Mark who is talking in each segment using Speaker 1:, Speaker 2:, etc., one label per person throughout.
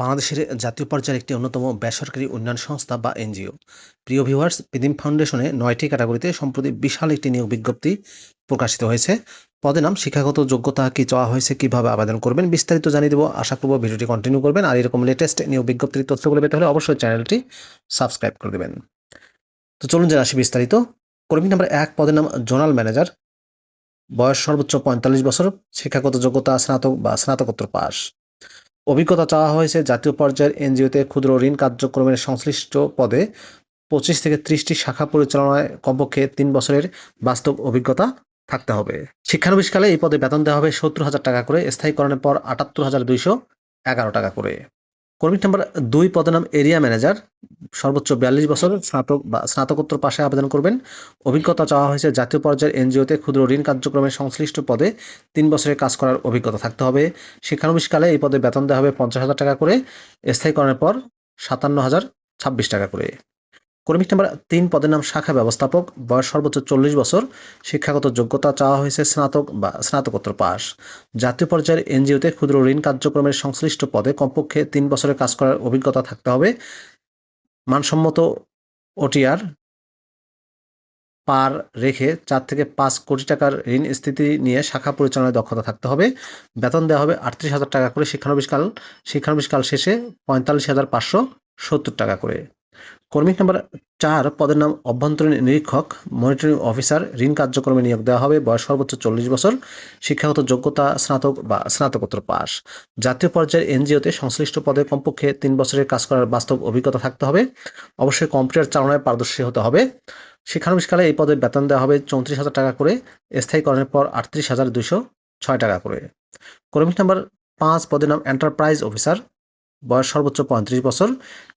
Speaker 1: বাংলাদেশের জাতীয় পর্যায়ের একটি অন্যতম বেসরকারি উন্নয়ন সংস্থা বা এনজিও। প্রিয় ভিউয়ার্স পিদিম ফাউন্ডেশনে নয়টি ক্যাটাগরিতে সম্প্রতি বিশাল একটি নিয়োগ বিজ্ঞপ্তি প্রকাশিত হয়েছে। পদে নাম, শিক্ষাগত যোগ্যতা কি চাওয়া হয়েছে, কীভাবে আবেদন করবেন, বিস্তারিত জানিয়ে দেবো। আশা করব ভিডিওটি কন্টিনিউ করবেন আর এরকম লেটেস্ট নিয়োগ বিজ্ঞপ্তির তথ্যগুলো পেতে হলে অবশ্যই চ্যানেলটি সাবস্ক্রাইব করে দেবেন। তো চলুন জেনে আসি বিস্তারিত। কর্মী নাম্বার এক, পদের নাম জোনাল ম্যানেজার। বয়স সর্বোচ্চ পঁয়তাল্লিশ বছর, শিক্ষাগত যোগ্যতা স্নাতক বা স্নাতকোত্তর পাস। অভিজ্ঞতা চাওয়া হয়েছে জাতীয় পর্যায়ের এনজিওতে ক্ষুদ্র ঋণ কার্যক্রমের সংশ্লিষ্ট পদে পঁচিশ থেকে ত্রিশটি শাখা পরিচালনায় কমপক্ষে তিন বছরের বাস্তব অভিজ্ঞতা থাকতে হবে। শিক্ষানবিশকালে এই পদে বেতন দেওয়া হবে সত্তর হাজার টাকা করে, স্থায়ীকরণের পর আটাত্তর হাজার দুইশো এগারো টাকা করে। কর্মী নাম্বার দুই পদের নাম এরিয়া ম্যানেজার। সর্বোচ্চ বিয়াল্লিশ বছর স্নাতক বা স্নাতকোত্তর পাশে আবেদন করবেন। অভিজ্ঞতা চাওয়া হয়েছে জাতীয় পর্যায়ের এনজিওতে ক্ষুদ্র ঋণ কার্যক্রমের সংশ্লিষ্ট পদে তিন বছরের কাজ করার অভিজ্ঞতা থাকতে হবে। শিক্ষানবিশকালে এই পদে বেতন দেওয়া হবে পঞ্চাশ হাজার টাকা করে। স্থায়ীকরণের পর সাতান্ন হাজার ছাব্বিশ টাকা করে। কর্মী নাম্বার তিন পদের নাম শাখা ব্যবস্থাপক, বয়স সর্বোচ্চ চল্লিশ বছর, শিক্ষাগত যোগ্যতা চাওয়া হয়েছে স্নাতক বা স্নাতকোত্তর পাস জাতীয় পর্যায়ের এনজিওতে ক্ষুদ্র ঋণ কার্যক্রমের সংশ্লিষ্ট পদে কমপক্ষে তিন বছরের কাজ করার অভিজ্ঞতা থাকতে হবে। মানসম্মত ওটিআর পার রেখে চার থেকে পাঁচ কোটি টাকার ঋণ স্থিতি নিয়ে শাখা পরিচালনায় দক্ষতা থাকতে হবে। বেতন দেওয়া হবে আটত্রিশ হাজার টাকা করে। শিক্ষানবিশকাল শিক্ষানবিশকাল শেষে পঁয়তাল্লিশ হাজার পাঁচশো সত্তর টাকা করে। কর্মী নাম্বার চার, পদের নাম অভ্যন্তরীণ নিরীক্ষক মনিটরিং অফিসার ঋণ কার্যক্রমে নিয়োগ দেওয়া হবে, বয়স সর্বোচ্চ চল্লিশ বছর, শিক্ষাগত যোগ্যতা স্নাতক বা স্নাতকোত্তর পাস। জাতীয় পর্যায়ের এনজিওতে সংশ্লিষ্ট পদে কমপক্ষে তিন বছরের কাজ করার বাস্তব অভিজ্ঞতা থাকতে হবে। অবশ্যই কম্পিউটার চালনায় পারদর্শী হতে হবে। শিক্ষানবিশকালে এই পদে বেতন দেওয়া হবে চৌত্রিশ হাজার টাকা করে, স্থায়ীকরণের পর আটত্রিশ হাজার দুশো ছয় টাকা করে। কর্মী নাম্বার পাঁচ, পদের নাম এন্টারপ্রাইজ অফিসার বয়স সর্বোচ্চ পঁয়ত্রিশ বছর।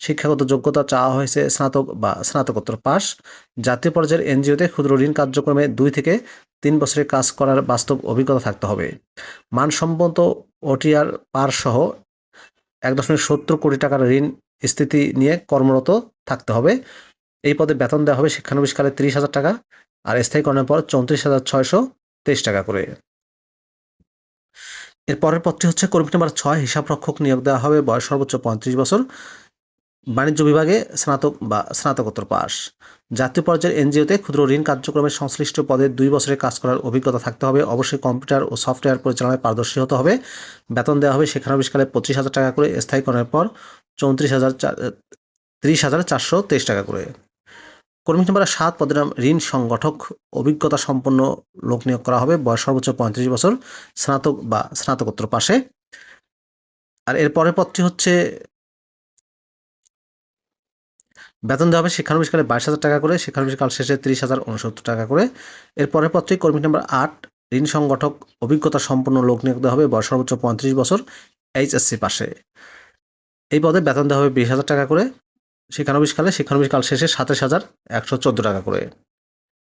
Speaker 1: শিক্ষাগত যোগ্যতা চাওয়া হয়েছে স্নাতক বা স্নাতকোত্তর পাস জাতীয় পর্যায়ের এনজিওতে ক্ষুদ্র ঋণ কার্যক্রমে দুই থেকে তিন বছরের কাজ করার বাস্তব অভিজ্ঞতা থাকতে হবে। মানসম্মত ওটিআর পার সহ এক দশমিক সত্তর কোটি টাকার ঋণ স্থিতি নিয়ে কর্মরত থাকতে হবে। এই পদে বেতন দেওয়া হবে শিক্ষানবিশকালে তিরিশ হাজার টাকা আর স্থায়ীকরণের পর চৌত্রিশ হাজার ছয়শো তেইশ টাকা করে। এর পরের পদটি হচ্ছে কর্মী নাম্বার ছয়, হিসাবরক্ষক নিয়োগ দেওয়া হবে। বয়স সর্বোচ্চ পঁয়ত্রিশ বছর। বাণিজ্য বিভাগে স্নাতক বা স্নাতকোত্তর পাস। জাতীয় পর্যায়ের এনজিওতে ক্ষুদ্র ঋণ কার্যক্রমের সংশ্লিষ্ট পদে দুই বছরে কাজ করার অভিজ্ঞতা থাকতে হবে। অবশ্যই কম্পিউটার ও সফটওয়্যার পরিচালনায় পারদর্শী হতে হবে। বেতন দেওয়া হবে শিক্ষানবিশকালে পঁচিশ হাজার টাকা করে। স্থায়ীকরণের পর চৌত্রিশ হাজার ত্রিশ হাজার চারশো তেইশ টাকা করে। কর্মী নাম্বার সাত পদের নাম ঋণ সংগঠক অভিজ্ঞতা সম্পন্ন লোক নিয়োগ করা হবে। বয়স সর্বোচ্চ পঁয়ত্রিশ বছর, স্নাতক বা স্নাতকোত্তর পাশে। আর এর পরের পদটি হচ্ছে বেতন দেওয়া হবে শিক্ষানবিশকালে বাইশ হাজার টাকা করে, শিক্ষানবিশকাল শেষে তিরিশ হাজার উনসত্তর টাকা করে। এর পরের পদটি কর্মী নাম্বার আট, ঋণ সংগঠক অভিজ্ঞতা সম্পন্ন লোক নিয়োগ দেওয়া হবে। বয়স সর্বোচ্চ পঁয়ত্রিশ বছর, এইচএসসি পাশে। এই পদে বেতন দেওয়া হবে বিশ হাজার টাকা করে। শিক্ষানবিশকালে শিক্ষানবিশকাল শেষে সাতাশ হাজার একশো চোদ্দ টাকা করে।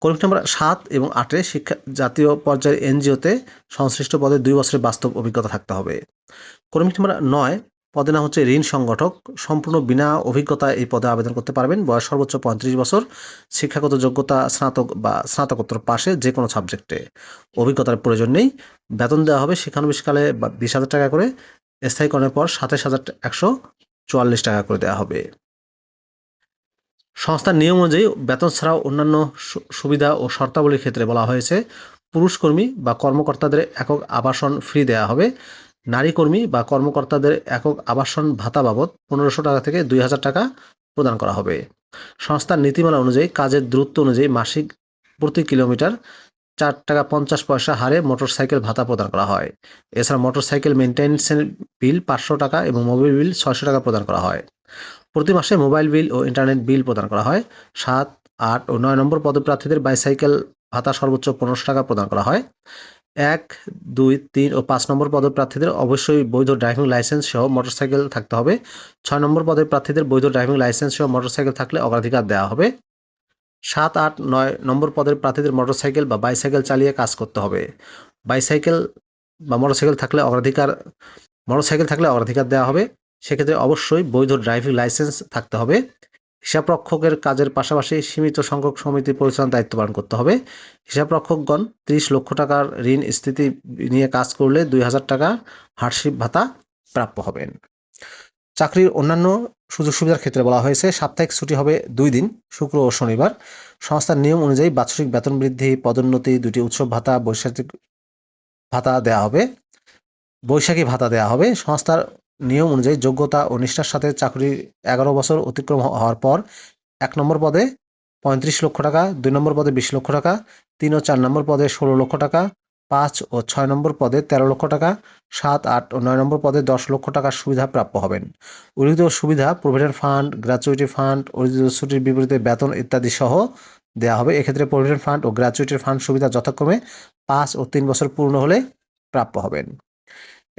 Speaker 1: কর্মী নম্বর সাত এবং আটে শিক্ষা, জাতীয় পর্যায়ের এনজিওতে সংশ্লিষ্ট পদে দুই বছরের বাস্তব অভিজ্ঞতা থাকতে হবে। কর্মী নম্বর নয় পদের নাম হচ্ছে ঋণ সংগঠক। সম্পূর্ণ বিনা অভিজ্ঞতায় এই পদে আবেদন করতে পারবেন। বয়স সর্বোচ্চ পঁয়ত্রিশ বছর। শিক্ষাগত যোগ্যতা স্নাতক বা স্নাতকোত্তর পাশে যে কোনো সাবজেক্টে। অভিজ্ঞতার প্রয়োজন নেই। বেতন দেওয়া হবে শিক্ষানবিশকালে বিশ হাজার টাকা করে। স্থায়ীকরণের পর সাতাশ হাজার একশো চুয়াল্লিশ টাকা করে দেওয়া হবে। সংস্থার নিয়ম অনুযায়ী বেতন ছাড়াও অন্যান্য সুবিধা ও শর্তাবলীর ক্ষেত্রে বলা হয়েছে পুরুষ কর্মী বা কর্মকর্তাদের একক আবাসন ফ্রি দেওয়া হবে নারী কর্মী বা কর্মকর্তাদের একক আবাসন ভাতা বাবদ পনেরোশো টাকা থেকে দুই হাজার টাকা প্রদান করা হবে। সংস্থার নীতিমালা অনুযায়ী কাজের দূরত্ব অনুযায়ী মাসিক প্রতি কিলোমিটার চার টাকা পঞ্চাশ পয়সা হারে মোটরসাইকেল ভাতা প্রদান করা হয়। এছাড়া মোটরসাইকেল মেনটেন্সের বিল পাঁচশো টাকা এবং মোবাইল বিল ছয়শো টাকা প্রদান করা হয়। প্রতি মাসে মোবাইল বিল ও ইন্টারনেট বিল প্রদান করা হয়। সাত, আট ও নয় নম্বর পদপ্রার্থীদের বাইসাইকেল ভাতা সর্বোচ্চ পনেরোশো টাকা প্রদান করা হয়। এক, দুই, তিন ও পাঁচ নম্বর পদপ্রার্থীদের অবশ্যই বৈধ ড্রাইভিং লাইসেন্স সহ মোটরসাইকেল থাকতে হবে। ছয় নম্বর পদের প্রার্থীদের বৈধ ড্রাইভিং লাইসেন্স সহ মোটরসাইকেল থাকলে অগ্রাধিকার দেওয়া হবে। সাত, আট, নয় নম্বর পদের প্রার্থীদের মোটরসাইকেল বা বাইসাইকেল চালিয়ে কাজ করতে হবে। বাইসাইকেল বা মোটরসাইকেল থাকলে অগ্রাধিকার, মোটরসাইকেল থাকলে অগ্রাধিকার দেওয়া হবে। সেক্ষেত্রে অবশ্যই বৈধ ড্রাইভিং লাইসেন্স থাকতে হবে। হিসাবরক্ষকের কাজের পাশাপাশি সীমিত সংখ্যক সমিতি পরিচালনার দায়িত্ব পালন করতে হবে। হিসাবরক্ষকগণ ত্রিশ লক্ষ টাকার ঋণ স্থিতি নিয়ে কাজ করলে দুই হাজার টাকা হার্ডশিপ ভাতা প্রাপ্য হবেন। চাকরির অন্যান্য সুযোগ সুবিধার ক্ষেত্রে বলা হয়েছে, সাপ্তাহিক ছুটি হবে দুই দিন, শুক্র ও শনিবার। সংস্থার নিয়ম অনুযায়ী বাৎসরিক বেতন বৃদ্ধি, পদোন্নতি দুটি উৎসব ভাতা বৈশাখিক ভাতা দেওয়া হবে। বৈশাখী ভাতা দেওয়া হবে। সংস্থার নিয়ম অনুযায়ী যোগ্যতা ও নিষ্ঠার সাথে চাকরি এগারো বছর অতিক্রম হওয়ার পর এক নম্বর পদে পঁয়ত্রিশ লক্ষ টাকা, দুই নম্বর পদে বিশ লক্ষ টাকা, তিন ও চার নম্বর পদে ষোলো লক্ষ টাকা, পাঁচ ও ছয় নম্বর পদে তেরো লক্ষ টাকা, সাত, আট ও নয় নম্বর পদে দশ লক্ষ টাকার সুবিধা প্রাপ্য হবেন। উল্লিখিত সুবিধা প্রভিডেন্ট ফান্ড, গ্র্যাচুইটি ফান্ড অর্জিত ছুটির বিপরীতে বেতন ইত্যাদি সহ দেওয়া হবে। এক্ষেত্রে প্রভিডেন্ট ফান্ড ও গ্র্যাচুইটির ফান্ড সুবিধা যথাক্রমে পাঁচ ও তিন বছর পূর্ণ হলে প্রাপ্য হবেন।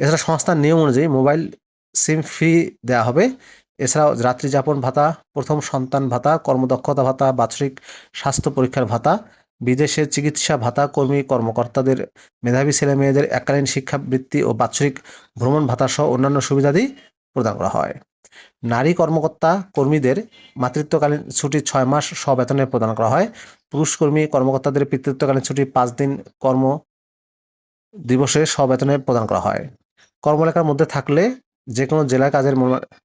Speaker 1: এছাড়া সংস্থার নিয়ম অনুযায়ী মোবাইল সিম ফ্রি দেওয়া হবে। এছাড়াও রাত্রি যাপন ভাতা, প্রথম সন্তান ভাতা, কর্মদক্ষতা ভাতা, বাৎসরিক স্বাস্থ্য পরীক্ষার ভাতা, বিদেশে চিকিৎসা ভাতা, কর্মী, কর্মকর্তাদের, মেধাবী ছেলে মেয়েদের এককালীন শিক্ষাবৃত্তি ও বাৎসরিক ভ্রমণ ভাতা সহ অন্যান্য সুবিধাদি প্রদান করা হয়। নারী কর্মকর্তা কর্মীদের মাতৃত্বকালীন ছুটি ছয় মাস সবেতনে প্রদান করা হয়। পুরুষ কর্মী কর্মকর্তাদের পিতৃত্বকালীন ছুটি পাঁচ দিন কর্ম দিবসে সবেতনে প্রদান করা হয়। কর্মলেখার মধ্যে থাকলে যে কোনো জেলায় কাজের মন-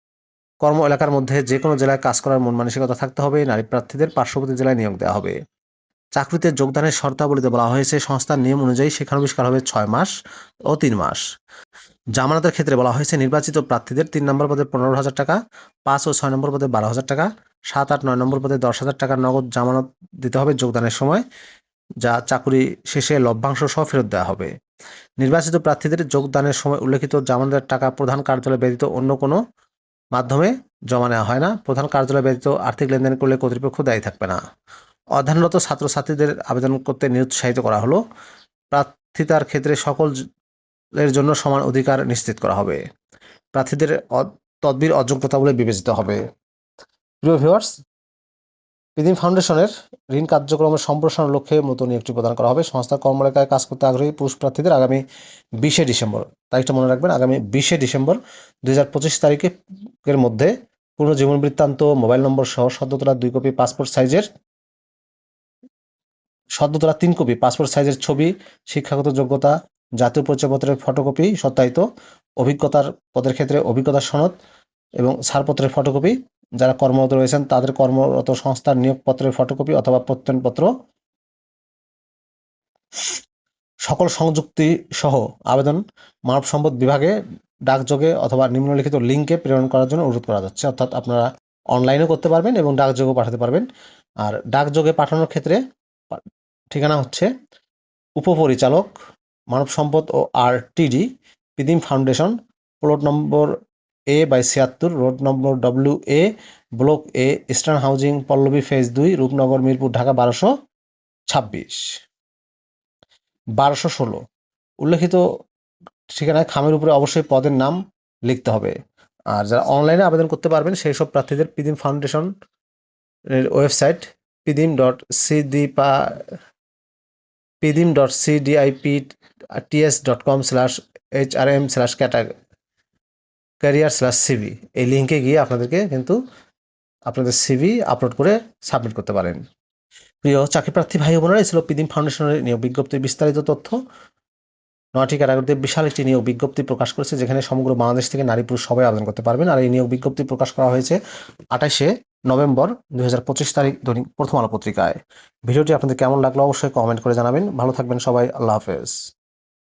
Speaker 1: কর্ম এলাকার মধ্যে যে কোনো জেলায় কাজ করার মন মানসিকতা থাকতে হবে, নারী প্রার্থীদের পার্শ্ববর্তী জেলায় নিয়োগ দেওয়া হবে। চাকরিতে যোগদানের শর্তাবলীতে বলা হয়েছে, সংস্থার নিয়ম অনুযায়ী শিক্ষানবিষ্কার হবে ছয় মাস ও তিন মাস। জামানতের ক্ষেত্রে বলা হয়েছে, নির্বাচিত প্রার্থীদের তিন নম্বর পদে পনেরো হাজার টাকা, পাঁচ ও ছয় নম্বর পদে বারো হাজার টাকা, সাত আট নয় নম্বর পদে দশ হাজার টাকার নগদ জামানত দিতে হবে যোগদানের সময়। যা চাকুরি শেষে লভ্যাংশ সহ ফেরত দেওয়া হবে। নির্বাচিত প্রার্থীদের যোগদানের সময় উল্লেখিত জামানতের টাকা প্রধান কার্যালয় ব্যতীত অন্য কোনো মাধ্যমে জমা নেওয়া হয় না। প্রধান কার্যালয় ব্যতীত আর্থিক লেনদেন করলে কর্তৃপক্ষ দায়ী থাকবে না। অধ্যয়নরত ছাত্রছাত্রীদের আবেদন করতে নিরুৎসাহিত করা হলো। প্রার্থিতার ক্ষেত্রে সকল জ- এর জন্য সমান অধিকার নিশ্চিত করা হবে। প্রার্থীদের তদবির অযোগ্যতা বলে বিবেচিত হবে। প্রিয় ভিউয়ার্স পিদিম ফাউন্ডেশনের ঋণ কার্যক্রমের সম্প্রসারণ লক্ষ্যে নতুন নিয়োগটি প্রদান করা হবে। সংস্থার কর্মরেখায় কাজ করতে আগ্রহী পুরুষ প্রার্থীদের আগামী বিশে ডিসেম্বর। তারিখটা মনে রাখবেন, আগামী বিশে ডিসেম্বর দুই হাজার পঁচিশ তারিখের মধ্যে পূর্ণ জীবন বৃত্তান্ত, মোবাইল নম্বর সহ সদ্যতলা দুই কপি পাসপোর্ট সাইজের সদ্যতলা তিন কপি পাসপোর্ট সাইজের ছবি, শিক্ষাগত যোগ্যতা, জাতীয় পরিচয়পত্রের ফটোকপি, সত্যায়িত অভিজ্ঞতার পদের ক্ষেত্রে অভিজ্ঞতার সনদ এবং ছাড়পত্রের ফটোকপি যারা কর্মরত রয়েছেন, তাদের কর্মরত সংস্থার নিয়োগপত্রের ফটোকপি অথবা প্রত্যয়নপত্র, সকল সংযুক্তি সহ আবেদন, মানব সম্পদ বিভাগে ডাকযোগে অথবা নিম্নলিখিত লিঙ্কে প্রেরণ করার জন্য অনুরোধ করা যাচ্ছে। অর্থাৎ আপনারা অনলাইনেও করতে পারবেন এবং ডাকযোগেও পাঠাতে পারবেন। আর ডাকযোগে পাঠানোর ক্ষেত্রে ঠিকানা হচ্ছে উপপরিচালক, মানব সম্পদ ও RTD Pidim foundation plot number A by ছিয়াত্তর road number W A block A eastern housing Pallabi phase দুই রূপনগর মিরপুর ঢাকা বারোশো ছাব্বিশ। বারোশো ষোলো। উল্লেখিত ঠিকানায় খামের উপরে অবশ্যই পদের নাম লিখতে হবে। আর যারা অনলাইনে আবেদন করতে পারবেন, সেই সব প্রার্থীদের Pidim foundation website Pidim dot সিডিপা Pidim dot CDIP TS dot com slash H R M slash career slash CV এই লিঙ্কে গিয়ে আপনাদেরকে কিন্তু আপনাদের সিভি আপলোড করে সাবমিট করতে পারেন। প্রিয় চাকরি প্রার্থী ভাই বোনেরা ছিল পিদিম ফাউন্ডেশনের নিয়োগ বিজ্ঞপ্তির বিস্তারিত তথ্য নয়টি ক্যাটাগরিতে বিশাল একটি নিয়োগ বিজ্ঞপ্তি প্রকাশ করেছে, যেখানে সমগ্র বাংলাদেশ থেকে নারী পুরুষ সবাই আবেদন করতে পারবেন। আর এই নিয়োগ বিজ্ঞপ্তি প্রকাশ করা হয়েছে আঠাশে নভেম্বর দুই হাজার পঁচিশ তারিখ দৈনিক প্রথম আলো পত্রিকায়। ভিডিওটি আপনাদের কেমন লাগল অবশ্যই কমেন্ট করে জানাবেন। ভালো থাকবেন সবাই, আল্লাহ হাফেজ।